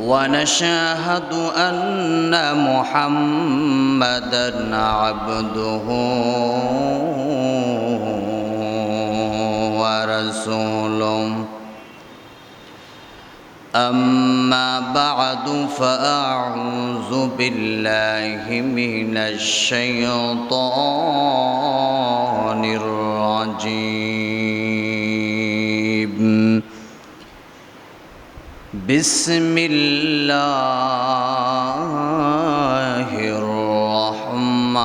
ونشهد أن محمدا عبده ورسوله. أما بعد فأعوذ بالله من الشيطان الرجيم. بسم الله الرحمن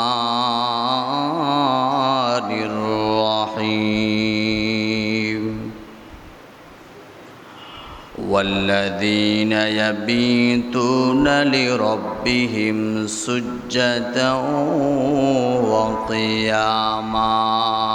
الرحيم. والذين يبيتون لربهم سجدا وقياما.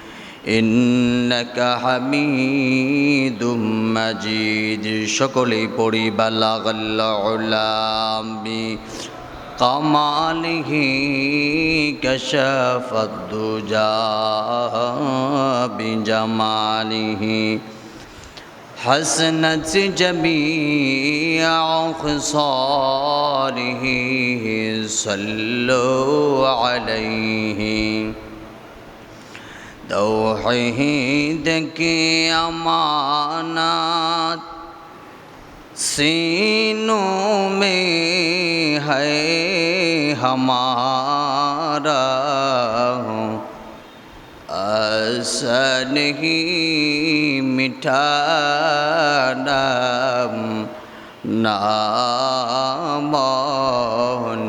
إنك حميد مجيد. شكلي পড়ি بلغ العلام. بقماله كشف الدجى بجماله. حسنت جميع خصاله صلوا عليه. توحید کی امانات سینوں میں ہے ہمارا اثر ہی مٹھانا نام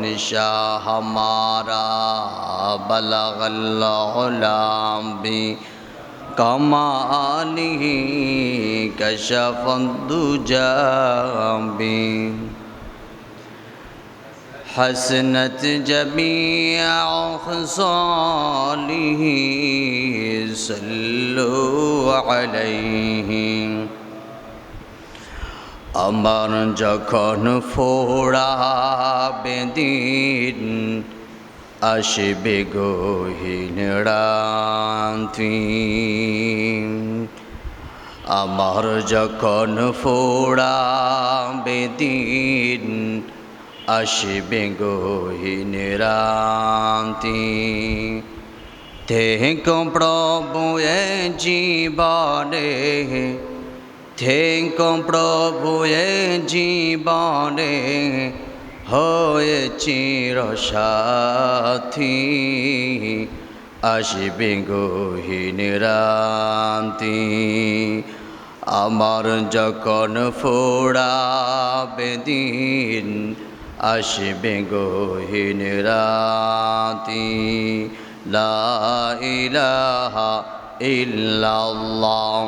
نشا ہمارا بلغ الغلام بھی کماله كشف الدجى بي حسنت جميع خصاله صلوا عليه. আমার যখন ফোড়া বেদিন আসবে গহীন রাত্রি আমার যখন ফোড়া বেদিন আসবে গহীন রাত্রি থেকো প্রভু জীবনে থেকো প্রভু এ জীবনে হয়ে চির সাথী আসবে গহীন রাতি আমার যখন ফোড়াবে দিন আসবে গহীন রাতি লা ইলাহা ইল্লাল্লাহ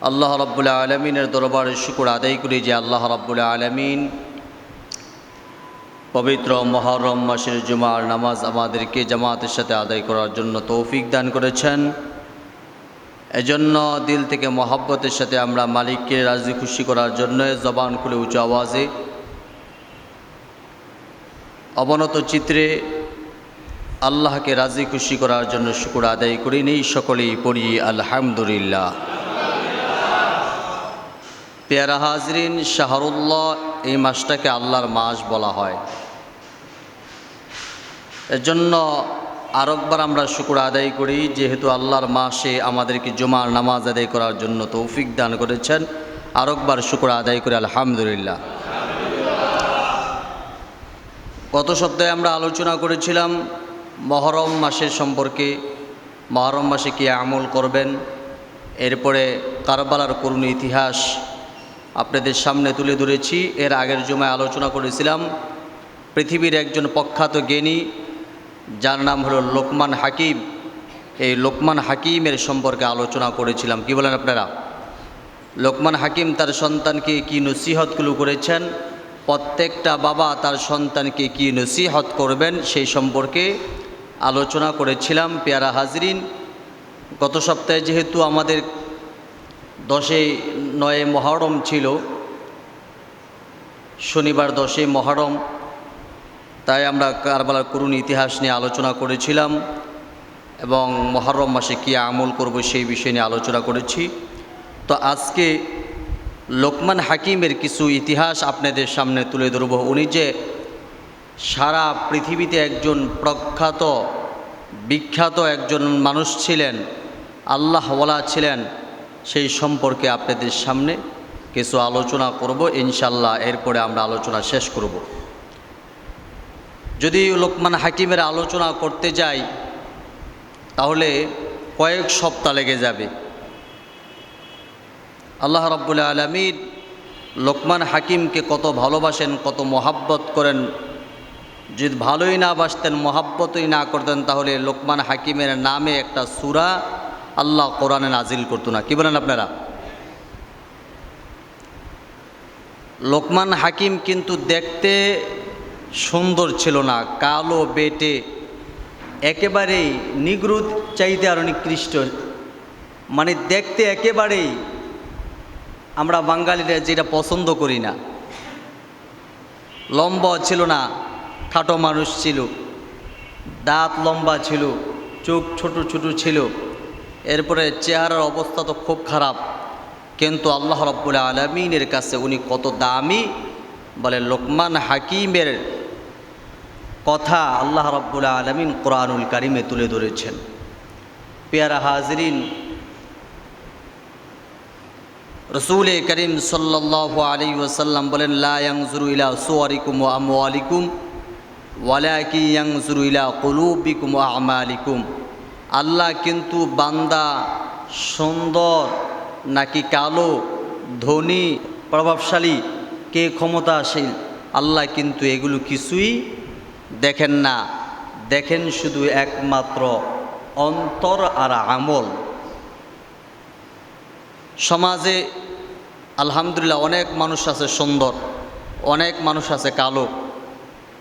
আল্লাহ রাব্বুল আলমিনের দরবারে শুকুর আদায় করি যে আল্লাহ রাব্বুল আলমিন পবিত্র মহরম মাসের জুমার নামাজ আমাদেরকে জামাতের সাথে আদায় করার জন্য তৌফিক দান করেছেন। এজন্য দিল থেকে মহাব্বতের সাথে আমরা মালিককে রাজি খুশি করার জন্য জবান খুলে উঁচু আওয়াজে অবনত চিত্রে আল্লাহকে রাজি খুশি করার জন্য শুকুর আদায় করি। নেই সকলেই পড়ি আলহামদুলিল্লাহ। পেয়ারা হাজরিন শাহরুল্লাহ এই মাসটাকে আল্লাহর মাস বলা হয়। এর জন্য আরেকবার আমরা শুকুর আদায় করি, যেহেতু আল্লাহর মাসে আমাদেরকে জুমার নামাজ আদায় করার জন্য তৌফিক দান করেছেন আরেকবার শুকুর আদায় করি, আলহামদুলিল্লাহ। গত সপ্তাহে আমরা আলোচনা করেছিলাম মহরম মাসের সম্পর্কে, মহরম মাসে কী আমল করবেন, এরপরে কারবালার করুণ ইতিহাস আপনাদের সামনে তুলে ধরেছি। এর আগের জমায় আলোচনা করেছিলাম। পৃথিবীর একজন প্রখ্যাত জ্ঞানী, যার নাম হলো লোকমান হাকিম। এই লোকমান হাকিমের সম্পর্কে আলোচনা করেছিলাম। কি বলেন আপনারা? লোকমান হাকিম তার সন্তানকে কি নসিহতগুলো করেছেন? প্রত্যেকটা বাবা তার সন্তানকে কি নসিহত করবেন? সেই সম্পর্কে আলোচনা করেছিলাম পেয়ারা হাজরিন। গত সপ্তাহে যেহেতু আমাদের দশে নয়ে মহরম ছিল। শনিবার দশে মহরম। তাই আমরা কারবালার করুণ ইতিহাস নিয়ে আলোচনা করেছিলাম এবং মহরম মাসে কী আমল করব সেই বিষয় নিয়ে আলোচনা করেছি। তো আজকে লোকমান হাকিমের কিছু ইতিহাস আপনাদের সামনে তুলে ধরব। উনি যে সারা পৃথিবীতে একজন প্রখ্যাত, বিখ্যাত একজন মানুষ ছিলেন, আল্লাহওয়ালা ছিলেন সেই সম্পর্কে আপনাদের সামনে কিছু আলোচনা করব ইনশাল্লাহ এরপরে আমরা আলোচনা শেষ করব। যদি লোকমান হাকিমের আলোচনা করতে যাই, তাহলে কয়েক সপ্তাহ লেগে যাবে। আল্লাহ রব্বুল আলমিন লোকমান হাকিমকে কত ভালোবাসেন, কত মহাব্বত করেন। যদি ভালোই না বাসতেন, মহাব্বতই না করতেন, তাহলে লোকমান হাকিমের নামে একটা সুরা আল্লাহ কোরআনে নাজিল করতো না। কি বলেন আপনারা? লোকমান হাকিম কিন্তু দেখতে সুন্দর ছিল না, কালো, বেটে, একেবারেই নিগ্রুত চাইতে আর নিকৃষ্ট। মানে দেখতে একেবারেই আমরা বাঙালিরা যেটা পছন্দ করি না। লম্বা ছিল না খাটো মানুষ ছিল, দাঁত লম্বা ছিল, চোখ ছোট ছোট ছিল। এরপরে চেহারার অবস্থা তো খুব খারাপ। কিন্তু আল্লাহ রব্বুল আলমিনের কাছে উনি কত দামি, বলে লোকমান হাকিমের কথা আল্লাহ রব্বুল আলমিন কোরআনুল কারিমে তুলে ধরেছেন। পেয়ারা হাজরিন, রসুল করিম সাল্লাহ আলী ওসাল্লাম বলেন লায়াংজুরু ইলা সুয়ারিকুম আমওয়ালিকুম, ওয়ালাকি ইয়াংজুরু ইলা কলুবিকুম আমালিকুম। আল্লাহ কিন্তু বান্দা সুন্দর নাকি কালো, ধনী, প্রভাবশালী, কে ক্ষমতাশীল? আল্লাহ কিন্তু এগুলো কিছুই দেখেন না। দেখেন শুধু একমাত্র অন্তর আর আমল। সমাজে আলহামদুলিল্লাহ অনেক মানুষ আছে সুন্দর, অনেক মানুষ আছে কালো।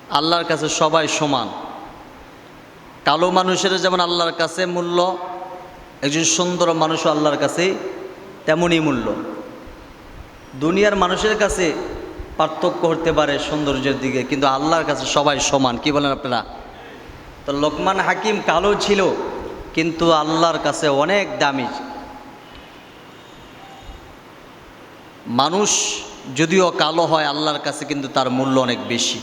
আল্লাহর কাছে সবাই সমান। কালো মানুষের যেমন আল্লাহর কাছে মূল্য, একজন সুন্দর মানুষও আল্লাহর কাছে তেমনই মূল্য। দুনিয়ার মানুষের কাছে পার্থক্য হতে পারে সৌন্দর্যের দিকে, কিন্তু আল্লাহর কাছে সবাই সমান। কি বলেন আপনারা? তো লোকমান হাকিম কালো ছিল, কিন্তু আল্লাহর কাছে অনেক দামি। মানুষ যদিও কালো হয় আল্লাহর কাছে, কিন্তু তার মূল্য অনেক বেশি।